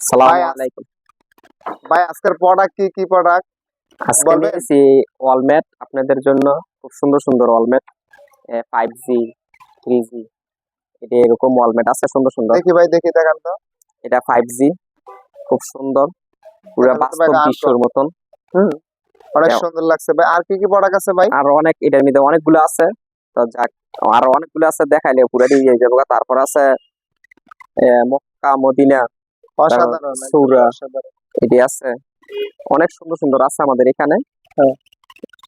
সালাম ভাই, আস- আলাইকুম ভাই আজকের প্রোডাক্ট কি কি প্রোডাক্ট আজকে নিয়েছি ওয়ালমেট আপনাদের জন্য খুব সুন্দর সুন্দর wall mat five G three G এটা এরকম ওয়ালমেট আছে সুন্দর সুন্দর। দেখি ভাই দেখি দেখান তো। এটা ফাইভ জি খুব সুন্দর পুরো বাস্তব বিশ্বর মতন। অনেক সুন্দর লাগছে ভাই। আর কি কি প্রোডাক্ট আছে ভাই? আরও অনেক এটার মধ্যে অনেকগুলো আছে। তো যাক আরও অনেকগুলো আছে দেখাইলে পুরো দিয়ে যাব তারপর আছে মক্কা মদিনা অসাধারণ সূরা। এটি আছে। অনেক সুন্দর সুন্দর আছে আমাদের এখানে।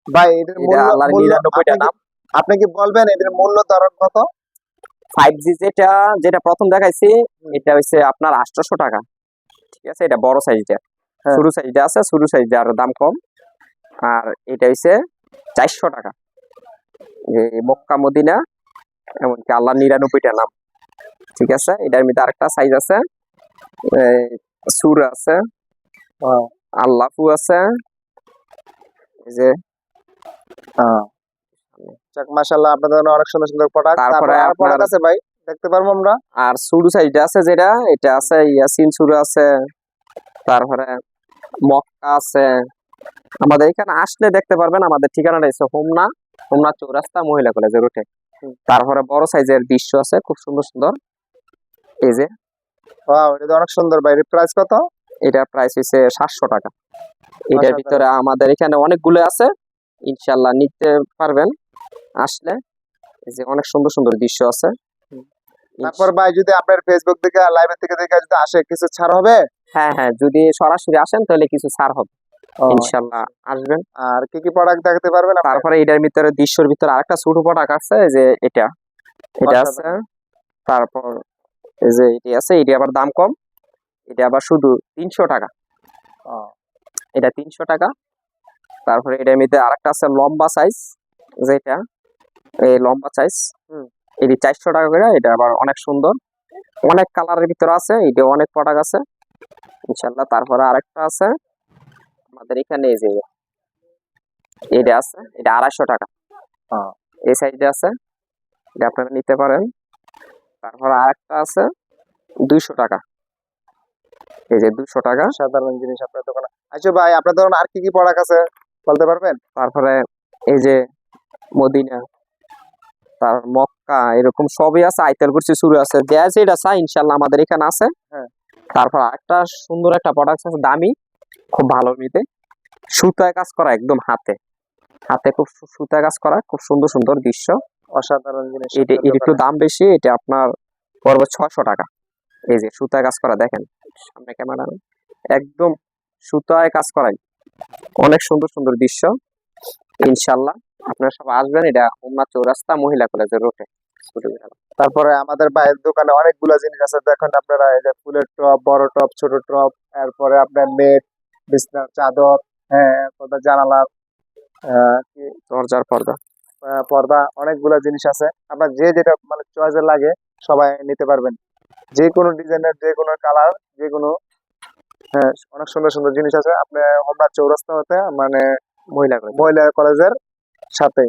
ভাই এটার মূল্য নিরানব্বইটা নাম। আপনি কি বলবেন এটার মূল্য ধরন কত? ফাইভ জি যেটা যেটা প্রথম দেখাইছি এটা হচ্ছে আপনার আটশোশো টাকা। ঠিক আছে? এটা বড় সাইজটা হ্যাঁ। সাইজটা আছে সাইজটা আর দাম কম। আর এটা হচ্ছে চারশো টাকা। মক্কা মদিনা এমনকি আল্লাহ নিরানব্বইটা নাম। ঠিক আছে? এটার মধ্যে আরেকটা সাইজ আছে। সুর আছে আল্লাহু আছে এই যে যাক মাশাআল্লাহ আপনাদের অনেক সুন্দর সুন্দর প্রোডাক্ট তারপরে তারপরে আর প্রোডাক্ট আছে ভাই দেখতে পারব আমরা? আর সুরু সাইজটা আছে যেটা এটা আছে ইয়াসিন সুরু আছে তারপরে মক্কা আছে। আমাদের এখানে আসলে দেখতে পারবেন আমাদের ঠিকানাটা হচ্ছে হোমনা হোমনা চৌরাস্তা মহিলা কলেজের তারপরে বড় সাইজের দৃশ্য আছে খুব সুন্দর সুন্দর। এই যে ওয়াও এটা তো অনেক সুন্দর ভাই। প্রাইস কত? এটা প্রাইস হচ্ছে সাতশো টাকা। এটার ভিতরে আমাদের এখানে অনেকগুলো আছে। ইনশাল্লাহ নিতে পারবেন। আসলে এই যে অনেক সুন্দর সুন্দর দৃশ্য আছে। তারপর ভাই যদি আপনার ফেসবুক থেকে লাইভ থেকে দেখে যদি আসে কিছু ছাড় হবে? হ্যাঁ হ্যাঁ যদি সরাসরি আসেন তাহলে কিছু ছাড় হবে। ইনশাল্লাহ আসবেন। আর কি কি প্রোডাক্ট দেখতে পারবেন? তারপরে এটার ভিতরে দৃশ্যর ভিতরে আরেকটা ছোট পটাক আছে যে এটা। এটা আছে। তারপর এই যে এটি আছে এটি আবার দাম কম। এটা আবার শুধু তিনশো টাকা। এটা তিনশো টাকা। তারপরে এটার মধ্যে আরেকটা আছে লম্বা সাইজ যেটা এই লম্বা সাইজ হুম। এটি চারশো টাকা করে এটা আবার অনেক সুন্দর। অনেক কালারের ভিতরে আছে এটা অনেক প্রোডাক্ট আছে। ইনশাল্লাহ তারপরে আরেকটা আছে আমাদের এখানে এই যে এটা আছে এটা আড়াইশো টাকা। এই সাইডে আছে এটা আপনারা নিতে পারেন। তারপর আরেকটা আছে দুইশো টাকা। এই যে দুইশো টাকা। সাধারণ জিনিস আপনার দোকানে। আচ্ছা ভাই আপনার দোকানে আর কি কি প্রোডাক্ট আছে? বলতে পারবেন? তারপরে এই যে মদিনা তার মক্কা এরকম সবই আছে। আইতেল করছি শুরু আছে। যা যেটা চাই ইনশাল্লাহ আমাদের এখানে আছে। হ্যাঁ। তারপর একটা সুন্দর একটা প্রোডাক্ট আছে দামি খুব ভালো নিতে। সুতায় কাজ করা একদম হাতে। হাতে খুব সুতায় কাজ করা খুব সুন্দর সুন্দর দৃশ্য। অসাধারণ জিনিস এটা এর একটু দাম বেশি এটা আপনার পড়বে ছয়শো টাকা। এই যে সুতায় কাজ করা দেখেন। সামনে ক্যামেরা একদম সুতায় কাজ করাই। অনেক সুন্দর সুন্দর দৃশ্য। ইনশাল্লাহ আপনারা সব আসবেন এটা হোমনা চৌরাস্তা মহিলা কলেজের রোডে। তারপরে আমাদের বাইরের দোকানে অনেকগুলো জিনিস আছে। দেখেন আপনারা এই যে ফুলের টপ বড় টপ ছোট টপ তারপরে আপনার নেট বিছনার চাদর হ্যাঁ পর্দা জানালার আহ, কি? দরজার পর্দা। পর্দা অনেকগুলো জিনিস আছে। আপনার যে যেটা মানে চয়েসের লাগে সবাই নিতে পারবেন। যে কোনো ডিজাইনের যে কোনো কালার যে কোনো হ্যাঁ অনেক সুন্দর সুন্দর জিনিস আছে। আপনি হোমরা চৌরাস্তা হতে মানে মহিলা কলেজ মহিলা কলেজের সাথে।